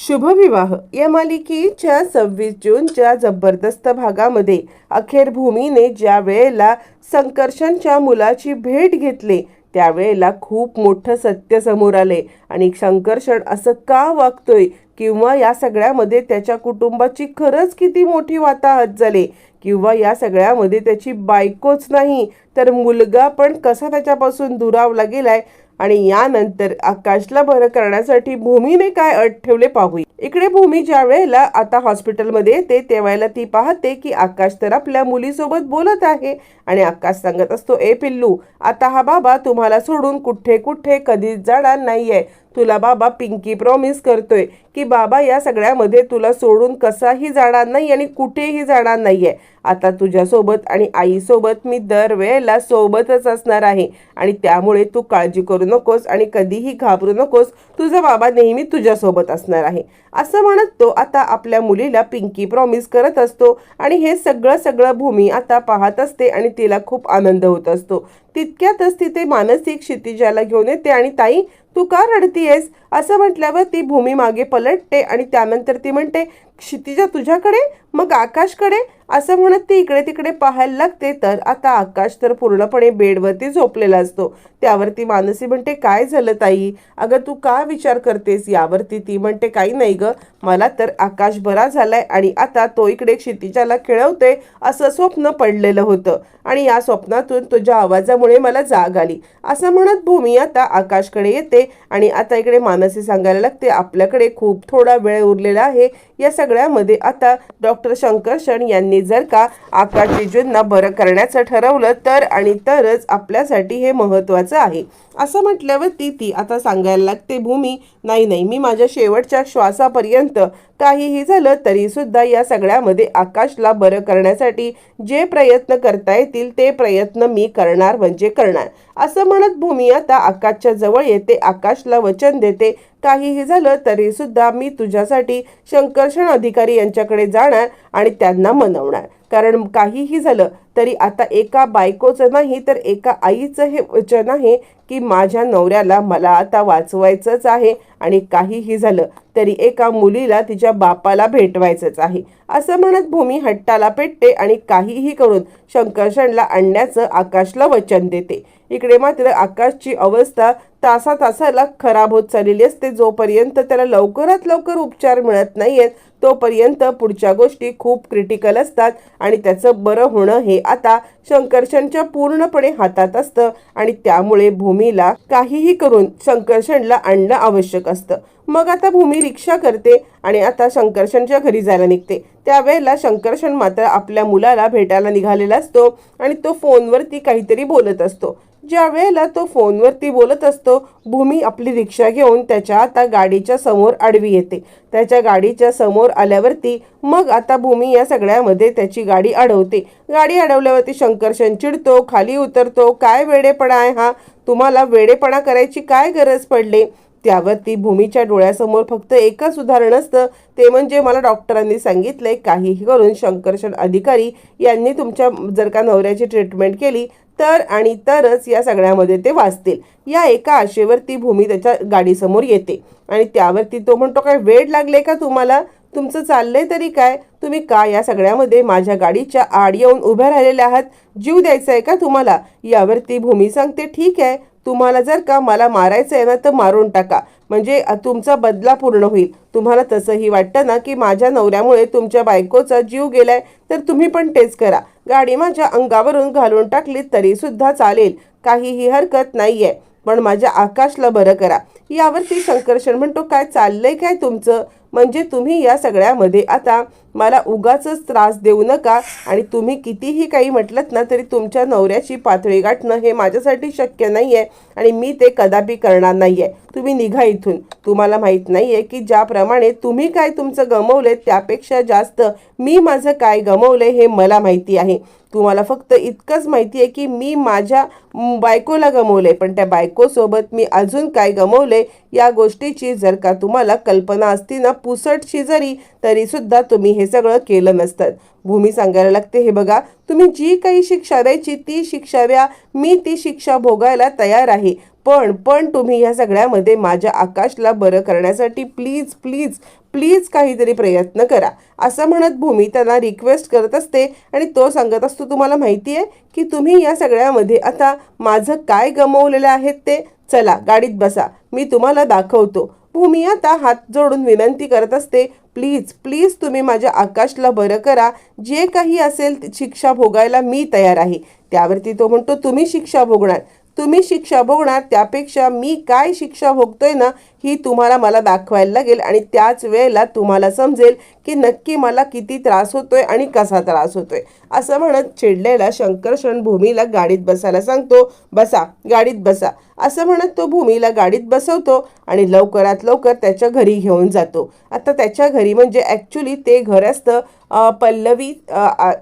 शुभविवाह. या मालिकेच्या सव्वीस जूनच्या जबरदस्त भागामध्ये अखेर भूमीने ज्या वेळेला संकर्षणच्या मुलाची भेट घेतली त्यावेळेला खूप मोठं सत्य समोर आले. आणि संकर्षण असं का वागतोय किंवा या सगळ्यामध्ये त्याच्या कुटुंबाची खरंच किती मोठी वाताहत झाली किंवा या सगळ्यामध्ये त्याची बायकोच नाही तर मुलगा पण कसा त्याच्यापासून दुरावला गेलाय आणि यानंतर आकाशला बरं करण्यासाठी भूमीने काय अट ठेवले पाहूया. इकडे भूमी ज्या वेळेला आता हॉस्पिटलमध्ये येते त्यावेळेला ती पाहते की आकाश तर आपल्या मुलीसोबत बोलत आहे आणि आकाश सांगत असतो ए पिल्लू आता हा बाबा तुम्हाला सोडून कुठे कुठे कधीच जाणार नाहीये. तुला बाबा पिंकी प्रॉमिस करतोय की बाबा या सगळ्यामध्ये तुला सोडून कसाही जाणार नाही आणि कुठेही जाणार नाहीये. आता तुझ्यासोबत आणि आईसोबत मी दरवेळेला सोबतच असणार आहे आणि त्यामुळे तू काळजी करू नकोस आणि कधीही घाबरू नकोस. तुझा बाबा नेहमी तुझ्यासोबत असणार आहे. असं म्हणत तो आता आपल्या मुलीला पिंकी प्रॉमिस करत असतो आणि हे सगळं सगळं भूमी आता पाहत असते आणि तिला खूप आनंद होत असतो. तितक्यातच तिथे मानसिक क्षितिजाला घेऊन येते आणि ताई तू का रडतीयेस? असं म्हटल्यावर ती भूमी मागे पलटते आणि त्यानंतर ती म्हणते क्षितिजा तुझ्याकडे? मग आकाशकडे? असं म्हणत ती इकडे तिकडे पाहायला लागते तर आता आकाश तर पूर्णपणे बेडवरती झोपलेला असतो. त्यावरती मानसी म्हणते काय झालं ताई? अगं तू का विचार करतेस? यावरती ती म्हणते काही नाही ग मला तर आकाश बरा झालाय आणि आता तो इकडे क्षितिजाला खेळवते असं स्वप्न पडलेलं होतं. आणि या स्वप्नातून तुझ्या आवाजामुळे मला जाग आली. असं म्हणत भूमी आता आकाशकडे येते आणि आता इकडे मानसी सांगायला लागते आपल्याकडे खूप थोडा वेळ उरलेला आहे या सगळ्यामध्ये आता डॉक्टर शंकरशन यांनी जर का आकाशजीजूंना बरं करण्याचं ठरवलं तर आणि तरच आपल्यासाठी हे महत्त्वाचं आहे. असं म्हटल्यावर ती ती आता सांगायला लागते भूमी नाही नाही मी माझ्या शेवटच्या श्वासापर्यंत काहीही झालं तरीसुद्धा या सगळ्यामध्ये आकाशला बरं करण्यासाठी जे प्रयत्न करता येतील ते प्रयत्न मी करणार म्हणजे करणार. असं म्हणत भूमी आता आकाशच्या जवळ येते आकाशला वचन देते. काहीही झालं तरीसुद्धा मी तुझ्यासाठी शंकर्षण अधिकारी यांच्याकडे जाणार आणि त्यांना मनवणार. कारण काहीही झालं तरी आता एका बायकोचं नाही तर एका आईचं हे वचन आहे की माझ्या नवऱ्याला मला आता वाचवायचंच आहे आणि काहीही झालं तरी एका मुलीला तिच्या बापाला भेटवायचंच आहे. असं म्हणत भूमी हट्टाला पेटते आणि काहीही करून शंकरशणला आणण्याचं आकाशला वचन देते. इकडे मात्र आकाशची अवस्था तासा तासाला खराब होत चाललेली असते. जोपर्यंत त्याला लवकरात लवकर उपचार मिळत नाहीयेत तोपर्यंत पुढच्या गोष्टी खूप क्रिटिकल असतात आणि त्याचं बरं होणं हे आता शंकर्षणच्या पूर्णपणे हातात असतं आणि त्यामुळे भूमीला काहीही करून शंकर्षणला आणणं आवश्यक असतं. मग आता भूमी रिक्षा करते आणि आता शंकर्षणच्या घरी जायला निघते. त्यावेळेला शंकर्षण मात्र आपल्या मुलाला भेटायला निघालेला असतो आणि तो फोनवरती काहीतरी बोलत असतो. ज्या वेळेला तो फोनवरती बोलत असतो भूमी आपली रिक्षा घेऊन त्याच्या आता गाडीच्या समोर आडवी येते. त्याच्या गाडीच्या समोर आल्यावरती मग आता भूमी या सगळ्यामध्ये त्याची गाडी अडवते. गाडी अडवल्यावरती शंकरशन चिडतो खाली उतरतो काय वेडेपणा आहे हा? तुम्हाला वेडेपणा करायची काय गरज पडली? त्यावरती भूमीच्या डोळ्यासमोर फक्त एकच उदाहरण असतं. ते म्हणजे मला डॉक्टरांनी सांगितलंय काहीही करून शंकरशन अधिकारी यांनी तुमच्या जर का नवऱ्याची ट्रीटमेंट केली तर आणि तरच या सगळ्यामध्ये ते वाचतील. या एका आशेवर ती भूमी त्याच्या गाडीसमोर येते. आणि त्यावरती तो म्हणतो काय वेळ लागले का तुम्हाला? तुमचं चाललंय तरी काय? तुम्ही का या सगळ्यामध्ये माझ्या गाडीच्या आड येऊन उभ्या राहिलेले आहात? जीव द्यायचा आहे का तुम्हाला? यावरती भूमी सांगते ठीक आहे. तुम्हाला जर का मला मारायचं आहे ना तर मारून टाका. म्हणजे तुमचा बदला पूर्ण होईल. तुम्हाला तसंही वाटतं ना की माझ्या नवऱ्यामुळे तुमच्या बायकोचा जीव गेलाय तर तुम्ही पण तेच करा. गाडी माझ्या अंगावरून घालून टाकली तरी सुद्धा चालेल. काहीही हरकत नाही आहे पण माझ्या आकाशला बरं करा. यावरती शंकरशन म्हणतो काय चाललंय काय तुमचं? म्हणजे तुम्ही या सगळ्यामध्ये आता मला उगाच त्रास देऊ नका आणि तुम्ही कितीही काही म्हटलं ना तरी तुमच्या नवऱ्याची पातळी गाठणं हे माझ्यासाठी शक्य नाही आहे आणि मी ते कदापि करणार नाही आहे तुम्ही निघा इथून. तुम्हाला माहीत नाही आहे की ज्याप्रमाणे तुम्ही काय तुमचं गमवलंय त्यापेक्षा जास्त मी माझं काय गमवलंय हे मला माहिती आहे. तुम्हाला फक्त इतकंच माहिती आहे की मी माझ्या बायकोला गमवले पण त्या बायकोसोबत मी अजून काय गमवले या गोष्टीची जर का तुम्हाला कल्पना असती ना पुसटशी जरी तरीसुद्धा तुम्ही तुम्ही हे सगळं केलं नसतं. भूमी सांगायला लागते हे बघा तुम्ही जी काही शिक्षा द्यायची ती शिक्षा द्या. मी ती शिक्षा भोगायला तयार आहे. पण पण तुम्ही ह्या सगळ्यामध्ये माझ्या आकाशला बरं करण्यासाठी प्लीज प्लीज प्लीज काहीतरी प्रयत्न करा. असं म्हणत भूमी त्यांना रिक्वेस्ट करत असते आणि तो सांगत असतो तुम्हाला माहिती आहे की तुम्ही या सगळ्यामध्ये आता माझं काय गमवलेलं आहेत ते? चला गाडीत बसा. मी तुम्हाला दाखवतो. भूमी आता हात जोडून विनंती करत असते प्लीज प्लीज तुम्ही माझ्या आकाशला बरं करा. जे काही असेल शिक्षा भोगायला मी तयार आहे. त्यावरती तो म्हणतो तुम्ही शिक्षा भोगणार. तुम्ही शिक्षा भोगणार त्यापेक्षा मी काय शिक्षा भोगतोय ना ही तुम्हाला मला दाखवायला लागेल आणि त्याच वेळेला तुम्हाला समजेल की नक्की मला किती त्रास होतोय आणि कसा त्रास होतोय. असं म्हणत चिडलेला शंकर भूमीला गाडीत बसायला सांगतो बसा गाडीत बसा. असं म्हणत तो भूमीला गाडीत बसवतो आणि लवकरात लवकर त्याच्या घरी घेऊन जातो. आता त्याच्या घरी म्हणजे ॲक्च्युली ते घर असतं पल्लवी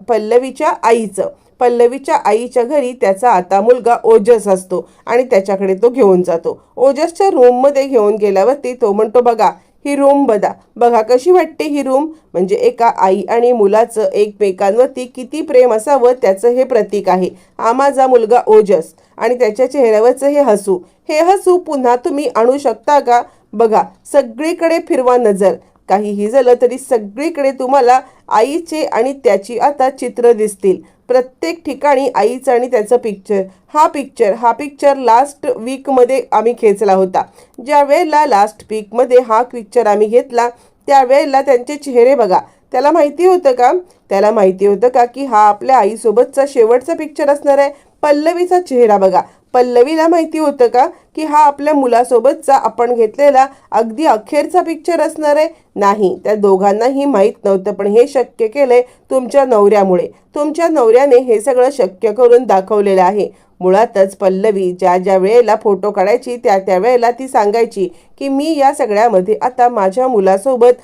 पल्लवीच्या आईचं. पल्लवीच्या आईच्या घरी त्याचा आता मुलगा ओजस असतो आणि त्याच्याकडे तो घेऊन जातो. ओजसच्या रूममध्ये घेऊन गेल्यावरती तो म्हणतो बघा ही रूम बदा बघा कशी वाटते ही रूम म्हणजे एका आई आणि मुलाचं एकमेकांवरती किती प्रेम असावं त्याचं हे प्रतीक आहे. हा माझा मुलगा ओजस आणि त्याच्या चेहऱ्यावरचं हे हसू. हे हसू पुन्हा तुम्ही आणू शकता का? बघा सगळीकडे फिरवा नजर. काहीही झालं तरी सगळीकडे तुम्हाला आईचे आणि त्याची आता चित्र दिसतील. प्रत्येक ठिकाणी आईचं आणि त्याचं पिक्चर हा पिक्चर हा पिक्चर लास्ट वीकमध्ये आम्ही खेचला होता. ज्या वेळेला लास्ट वीकमध्ये हा पिक्चर आम्ही घेतला त्यावेळेला त्यांचे चेहरे बघा. त्याला माहिती होतं का? त्याला माहिती होतं का की हा आपल्या आईसोबतचा शेवटचा पिक्चर असणार आहे. पल्लवीचा चेहरा बघा. पल्लवीला माहिती होतं का? की हा आपल्या मुलासोबतचा आपण घेतलेला अगदी अखेरचा पिक्चर असणार आहे? नाही. त्या दोघांनाही माहीत नव्हतं पण हे शक्य केलंय तुमच्या नवऱ्यामुळे. तुमच्या नवऱ्याने हे सगळं शक्य करून दाखवलेलं आहे. मुळातच पल्लवी ज्या ज्या वेळेला फोटो काढायची त्या त्या वेळेला ती सांगायची की मी या सगळ्यामध्ये आता माझ्या मुलासोबत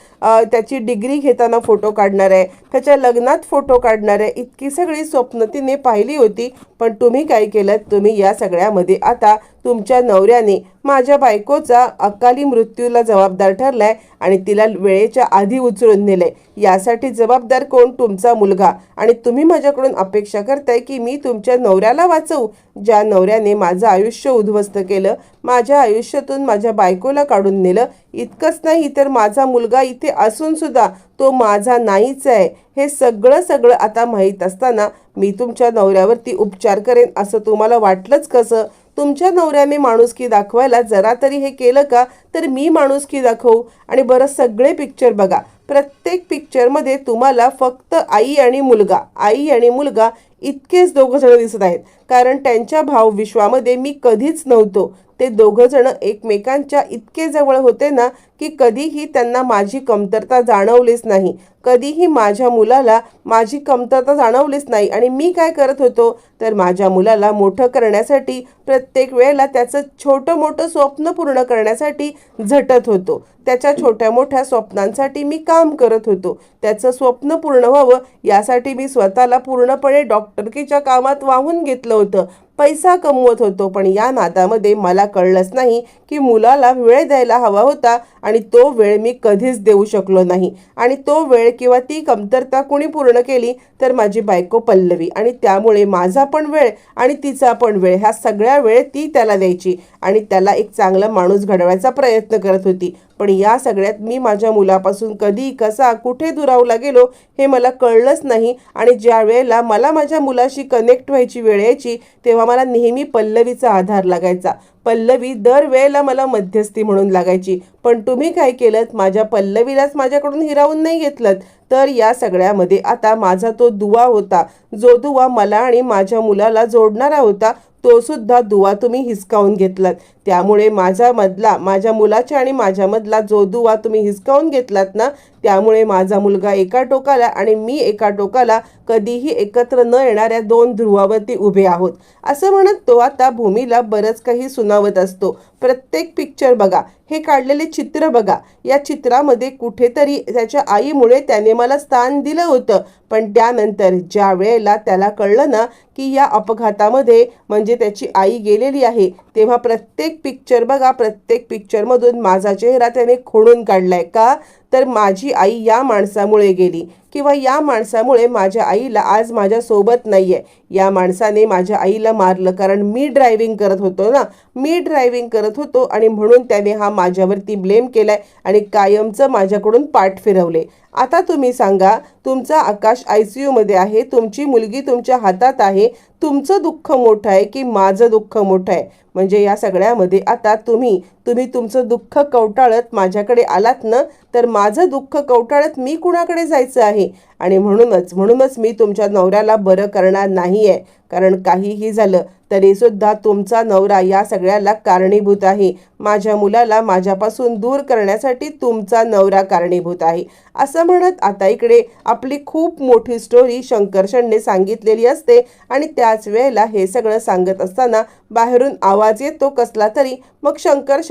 त्याची डिग्री घेताना फोटो काढणार आहे. त्याच्या लग्नात फोटो काढणार आहे. इतकी सगळी स्वप्न तिने पाहिली होती. पण तुम्ही काय केलं? तुम्ही या सगळ्यामध्ये आता तुमच्या नवऱ्याने माझ्या बायकोचा अकाली मृत्यूला जबाबदार ठरलाय आणि तिला वेळेच्या आधी उचलून नेलंय. यासाठी जबाबदार कोण? तुमचा मुलगा. आणि तुम्ही माझ्याकडून अपेक्षा करताय की मी तुमच्या नवऱ्याला वाचवू? ज्या नवऱ्याने माझं आयुष्य उद्ध्वस्त केलं माझ्या आयुष्यातून माझ्या बायकोला काढून नेलं इतकंच नाही तर माझा मुलगा इथे असून सुद्धा तो माझा नाहीच आहे. हे सगळं सगळं आता माहीत असताना मी तुमच्या नवऱ्यावरती उपचार करेन असं तुम्हाला वाटलंच कसं? तुमच्या नवऱ्याने माणुसकी दाखवायला जरा तरी हे केलं का तर मी माणुसकी दाखवू. आणि बरं सगळे पिक्चर बघा. प्रत्येक पिक्चरमध्ये तुम्हाला फक्त आई आणि मुलगा आई आणि मुलगा इतकेच दोघं जण दिसत आहेत. कारण त्यांच्या भावविश्वामध्ये मी कधीच नव्हतो. ते दोघं जण एकमेकांच्या इतके जवळ होते ना की कधीही त्यांना माझी कमतरता जाणवलीच नाही. कधीही माझ्या मुलाला माझी कमतरता जाणवलीच नाही. आणि मी काय करत होतो? तर माझ्या मुलाला मोठं करण्यासाठी प्रत्येक वेळेला त्याचं छोटं मोठं स्वप्न पूर्ण करण्यासाठी झटत होतो. त्याच्या छोट्या मोठ्या स्वप्नांसाठी मी काम करत होतो. त्याचं स्वप्न पूर्ण व्हावं यासाठी मी स्वतःला पूर्णपणे डॉक्टरकीच्या कामात वाहून घेतलं होतं. पैसा कमवत होतो पण या नादामध्ये मला कळलंच नाही की मुलाला वेळ द्यायला हवा होता आणि तो वेळ मी कधीच देऊ शकलो नाही. आणि तो वेळ किंवा ती कमतरता कोणी पूर्ण केली तर माझी बायको पल्लवी. आणि त्यामुळे माझा पण वेळ आणि तिचा पण वेळ ह्या सगळ्या वेळ ती त्याला द्यायची. आणि त्याला एक चांगला माणूस घडवायचा प्रयत्न करत होती. पण या सगळ्यात मी माझ्या मुलापासून कधी कसा कुठे दुरावला गेलो हे मला कळलंच नाही. आणि ज्या वेळेला मला माझ्या मुलाशी कनेक्ट व्हायची वेळ यायची तेव्हा मला नेहमी पल्लवीचा आधार लागायचा. पल्लवी दर वेळेला मला मध्यस्थी म्हणून लागायची. पण तुम्ही काय केलं माझ्या पल्लवीलाच माझ्याकडून हिरावून नाही घेतलं तर या सगळ्यामध्ये आता माझा तो दुवा होता. जो दुवा मला आणि माझ्या मुलाला जोडणारा होता तो सुद्धा दुवा तुम्ही हिसकावून घेतलात. त्यामुळे माझा मधला माझ्या मुलाच्या आणि माझ्यामधला जो दुवा तुम्ही हिसकावून घेतलात ना त्यामुळे माझा मुलगा एका टोकाला आणि मी एका टोकाला कधीही एकत्र न येणाऱ्या दोन ध्रुवावरती उभे आहोत. असं म्हणत तो आता भूमीला बरंच काही सुनावत असतो. प्रत्येक पिक्चर बघा. हे काढलेले चित्र बघा. या चित्रामध्ये कुठेतरी त्याच्या आईमुळे त्याने मला स्थान दिलं होतं. पण त्यानंतर ज्या वेळेला त्याला कळलं ना की या अपघातामध्ये म्हणजे त्याची आई गेलेली आहे तेव्हा प्रत्येक पिक्चर बघा. प्रत्येक पिक्चरमधून माझा चेहरा त्याने खोडून काढलाय. का? तर माझी आई या माणसामुळे गेली किंवा या माणसामुळे माझ्या आईला आज माझ्यासोबत नाही आहे या माणसाने माझ्या आईला मारलं कारण मी ड्रायव्हिंग करत होतो ना. मी ड्रायव्हिंग करत होतो आणि म्हणून त्याने हा माझ्यावरती ब्लेम केलाय आणि कायमचं माझ्याकडून पाठ फिरवले. आता तुम्ही सांगा तुमचा आकाश आय सी यूमध्ये आहे तुमची मुलगी तुमच्या हातात आहे तुमचं दुःख मोठं आहे की माझं दुःख मोठं आहे? म्हणजे या सगळ्यामध्ये आता तुम्ही तुम्ही तुमचं दुःख कवटाळत माझ्याकडे आलात ना तर माझं दुःख कवटाळत मी कुणाकडे जायचं आहे? आणि म्हणूनच म्हणूनच मी तुमच्या नवऱ्याला बरं करणार नाही आहे कारण काहीही झालं तरीसुद्धा तुमचा नवरा या सगळ्याला कारणीभूत आहे. माझ्या मुलाला माझ्यापासून दूर करण्यासाठी तुमचा नवरा कारणीभूत आहे. असं म्हणत आता इकडे आपली खूप मोठी स्टोरी शंकरशनने सांगितलेली असते आणि त्याच वेळेला हे सगळं सांगत असताना बाहेरून आवाज येतो कसला तरी. मग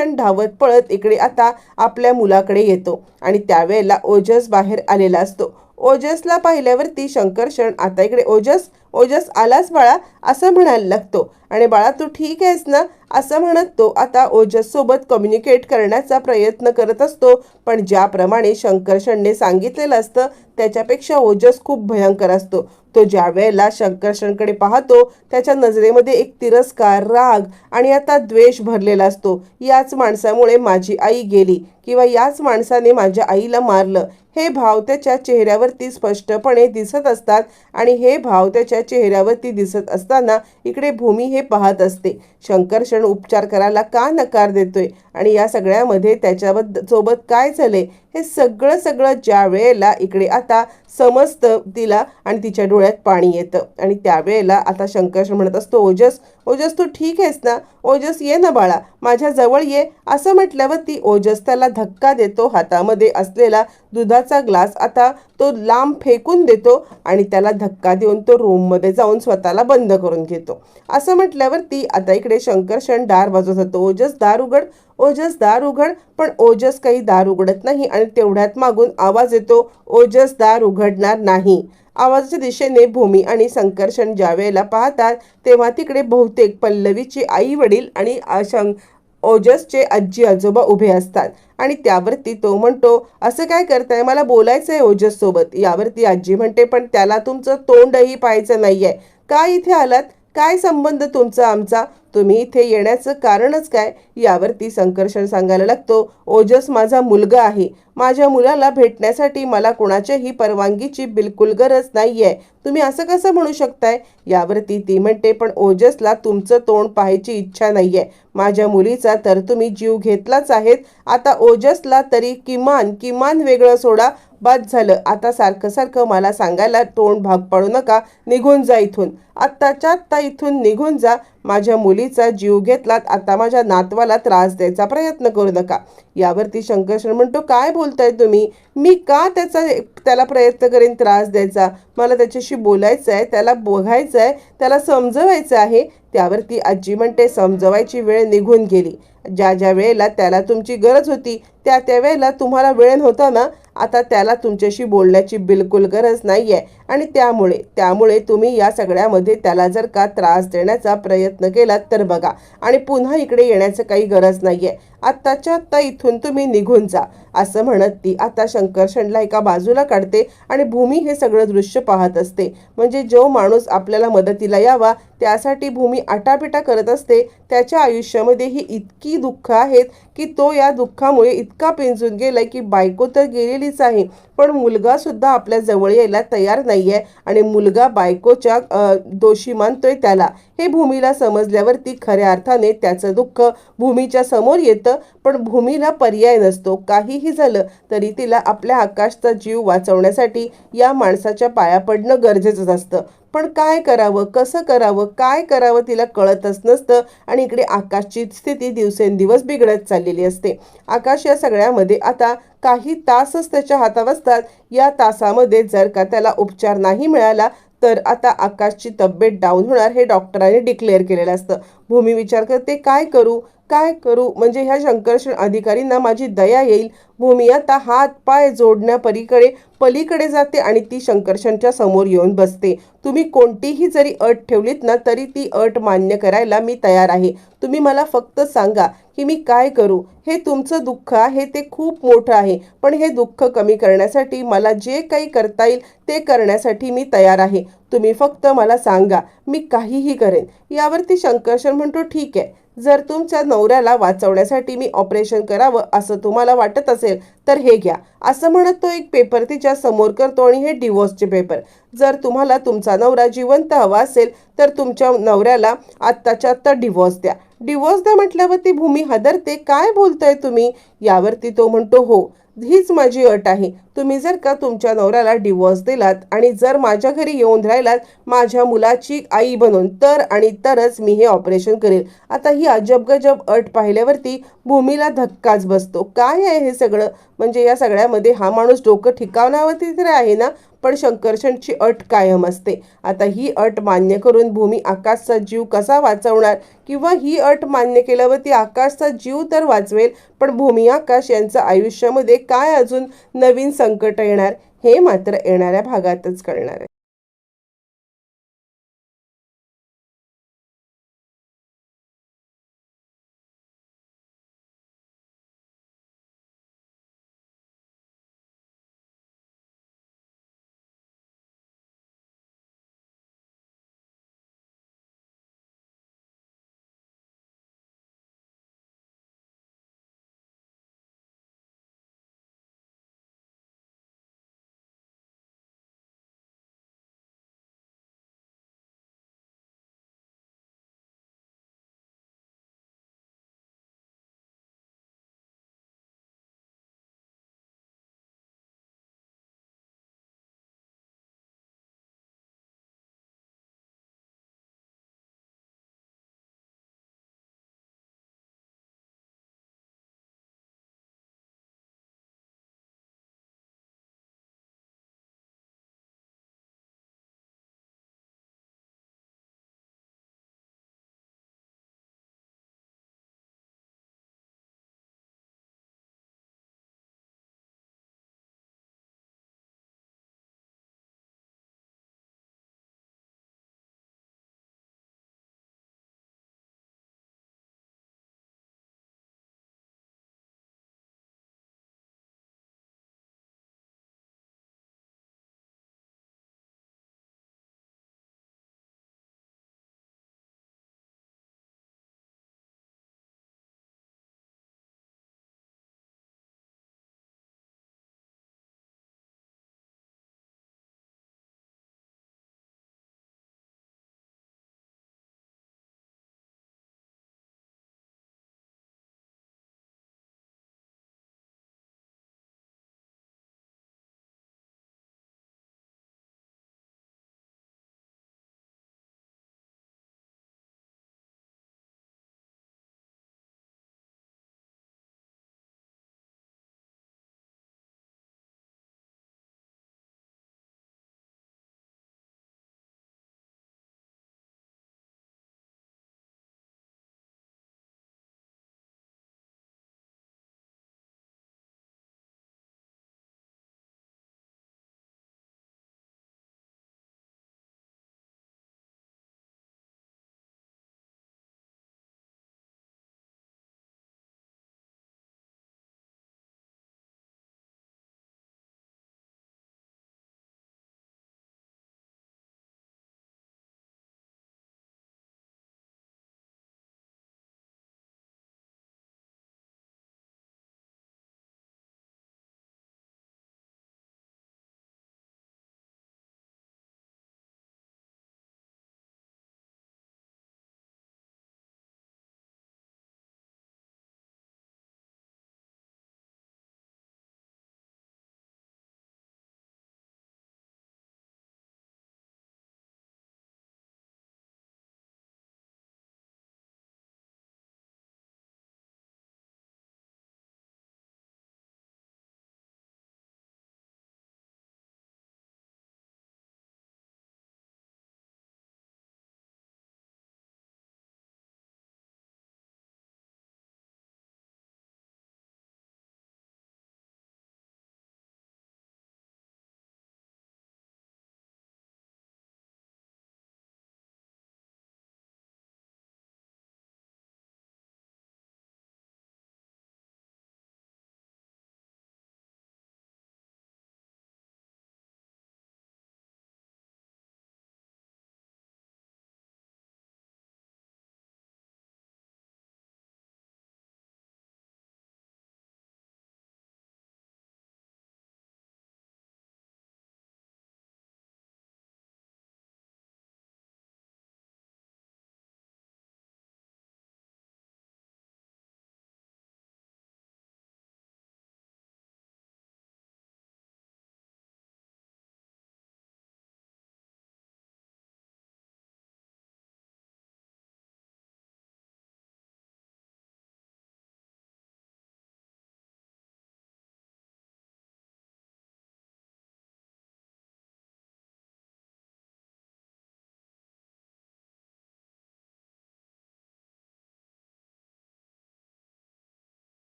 शंकरशन धावत पळत इकडे आता आपल्या मुलाकडे येतो. आणि त्यावेळेला ओजस बाहेर आलेला असतो. ओजसला पाहिल्यावरती शंकरशण आता इकडे ओजस ओजस आलास बाळा असं म्हणायला लागतो. आणि बाळा तू ठीक आहेस ना? असं म्हणत तो आता ओजससोबत कम्युनिकेट करण्याचा प्रयत्न करत असतो. पण ज्याप्रमाणे शंकरशणने सांगितलेलं असतं त्याच्यापेक्षा ओजस खूप भयंकर असतो. तो ज्या वेळेला शंकरशणकडे पाहतो त्याच्या नजरेमध्ये एक तिरस्कार राग आणि आता द्वेष भरलेला असतो. याच माणसामुळे माझी आई गेली किंवा याच माणसाने माझ्या आईला मारलं. हे भाव त्याच्या चेहऱ्यावरती स्पष्टपणे दिसत असतात आणि हे भाव त्याच्या चेहऱ्यावरती दिसत असताना इकडे भूमी हे पाहत असते. शंकरशण उपचार करायला का नकार देतोय? आणि या सगळ्यामध्ये त्याच्याबद्दल सोबत काय झाले हे सगळं सगळं ज्या वेळेला इकडे आता समजतं तिला आणि तिच्या डोळ्यात पाणी येतं. आणि त्यावेळेला आता शंकर्षण म्हणत असतो ओजस ओजस तू ठीक आहेस ना? ओजस ये ना बाळा माझ्या जवळ ये. असं म्हटल्यावर ती ओजस त्याला धक्का देतो हातामध्ये असलेला दुधाचा ग्लास आता तो लांब फेकून देतो आणि त्याला धक्का देऊन तो रूममध्ये जाऊन स्वतःला बंद करून घेतो. असं म्हटल्यावर ती आता इकडे शंकर्षण दार वाजवत होतो ओजस दार उघड. ओजस दार उघड पण ओजस काही दार उघडत नाही आणि तेवढ्यात मागून आवाज येतो ओजस दार उघडणार नाही. आवाजाच्या दिशेने भूमी आणि संकर्षण ज्या वेळेला पाहतात तेव्हा तिकडे बहुतेक पल्लवीचे आई वडील आणि शं ओजसचे आजी आजोबा उभे असतात आणि त्यावरती तो म्हणतो असं काय करताय? मला बोलायचं आहे ओजस सोबत. यावरती आजी म्हणते पण त्याला तुमचं तोंडही पाहायचं नाही आहे का इथे आलात? काय संबंध तुमचा आमचा? तुम्ही इथे येण्याचं कारणच काय? यावरती संकर्षण सांगायला लागतो. ओजस माझा मुलगा आहे. माझ्या मुलाला भेटण्यासाठी मला कुणाच्याही परवानगीची बिलकुल गरज नाही आहे तुम्ही असं कसं म्हणू शकताय? यावरती ती म्हणते पण ओजसला तुमचं तोंड पाहायची इच्छा नाही आहे माझ्या मुलीचा तर तुम्ही जीव घेतलाच आहेत. आता ओजसला तरी किमान किमान वेगळं सोडा. बाद झालं. आता सारखं सारखं मला सांगायला तोंड भाग पाडू नका. निघून जा इथून. आत्ताच्या आत्ता इथून निघून जा. माझ्या मुली मुलीचा जीव घेतलात आता माझ्या नातवाला त्रास द्यायचा प्रयत्न करू नका. यावरती शंकरशण म्हणतो काय बोलताय तुम्ही? मी का त्याचा त्याला प्रयत्न करेन त्रास द्यायचा? मला त्याच्याशी बोलायचं आहे त्याला बघायचं आहे त्याला समजवायचं आहे. त्यावरती आजी म्हणते समजवायची वेळ निघून गेली. ज्या ज्या वेळेला त्याला तुमची गरज होती त्या त्या वेळेला तुम्हाला वेळ नव्हता ना? आता त्याला तुमच्याशी बोलण्याची बिलकुल गरज नाही आहे आणि त्यामुळे त्यामुळे तुम्ही या सगळ्यामध्ये त्याला जर का त्रास देण्याचा प्रयत्न केलात तर बघा. आणि पुन्हा इकडे येण्याचं काही गरज नाही आहे आत्ताच्या आत्ता इथून तुम्ही निघून जा. असं म्हणत ती आता शंकरशणला एका बाजूला काढते आणि भूमी हे सगळं दृश्य पाहत असते. म्हणजे जो माणूस आपल्याला मदतीला यावा त्यासाठी भूमी आटापिटा करत असते त्याच्या आयुष्यामध्ये ही इतकी दुःख आहेत की तो या दुःखामुळे इतका पिंजून गेलाय की बायको तर गेलेलीच आहे. पण मुलगासुद्धा आपल्या जवळ यायला तयार नाही. नाहीये आणि मुलगा बायकोच्या दोषी मानतोय त्याला. हे भूमीला समजल्यावरती खऱ्या अर्थाने त्याचं दुःख भूमीच्या समोर येतं पण भूमीला पर्याय नसतो. काहीही झालं तरी तिला आपल्या आकाशचा जीव वाचवण्यासाठी या माणसाच्या पाया पडणं गरजेचंच असतं. पण काय करावं? कसं करावं? काय करावं तिला कळतच नसतं आणि इकडे आकाशची स्थिती दिवसेंदिवस बिघडत चाललेली असते. आकाश या सगळ्यामध्ये आता काही तासच त्याच्या हातात असतात. या तासामध्ये जर का त्याला उपचार नाही मिळाला तर आता आकाशची तब्येत डाऊन होणार हे डॉक्टरांनी डिक्लेअर केलेलं असतं. भूमी विचार करते काय करू? काय करू? म्हणजे ह्या शंकरशण अधिकारींना माझी दया येईल. भूमी आता हात पाय जोडण्यापलीकडे पलीकडे जाते आणि ती शंकरशनच्या समोर येऊन बसते. तुम्ही कोणतीही जरी अट ठेवलीत ना तरी ती अट मान्य करायला मी तयार आहे. तुम्ही मला फक्त सांगा की मी काय करू? हे तुमचं दुःख आहे ते खूप मोठं आहे. पण हे दुःख कमी करण्यासाठी मला जे काही करता येईल ते करण्यासाठी मी तयार आहे. तुम्ही फक्त मला सांगा मी काहीही करेन. यावरती शंकरशन म्हणतो ठीक आहे. जर तुमच्या नवऱ्याला वाचवण्यासाठी मी ऑपरेशन करावं असं तुम्हाला वाटत असेल तर हे घ्या. असं म्हणत तो एक पेपर तिच्या समोर करतो आणि हे डिवोर्सचे पेपर जर तुम्हाला तुमचा नवरा जिवंत हवा असेल तर तुमच्या नवऱ्याला आत्ताच्या आत्ता डिवोर्स द्या. डिवोर्स द्या म्हटल्यावर ती भूमी हदरते. काय बोलताय तुम्ही? यावरती तो म्हणतो हो हीच माझी अट आहे. तुम्ही जर का तुमच्या नवऱ्याला डिवोर्स दिलात आणि जर माझ्या घरी येऊन राहिलात माझ्या मुलाची आई बनून तर आणि तरच मी हे ऑपरेशन करेल. आता ही अजब गजब अट पाहिल्यावरती भूमीला धक्काच बसतो. काय आहे हे सगळं? म्हणजे या सगळ्यामध्ये हा माणूस डोकं ठिकावण्यावरती तर आहे ना? पण शंकरशनची अट कायम असते. आता ही अट मान्य करून भूमी आकाशचा जीव कसा वाचवणार? किंवा ही अट मान्य केल्यावरती आकाशचा जीव तर वाचवेल पण भूमी आकाश यांचं आयुष्यामध्ये काय अजून नवीन संकट येणार हे मात्र येणाऱ्या भागातच कळणार आहे.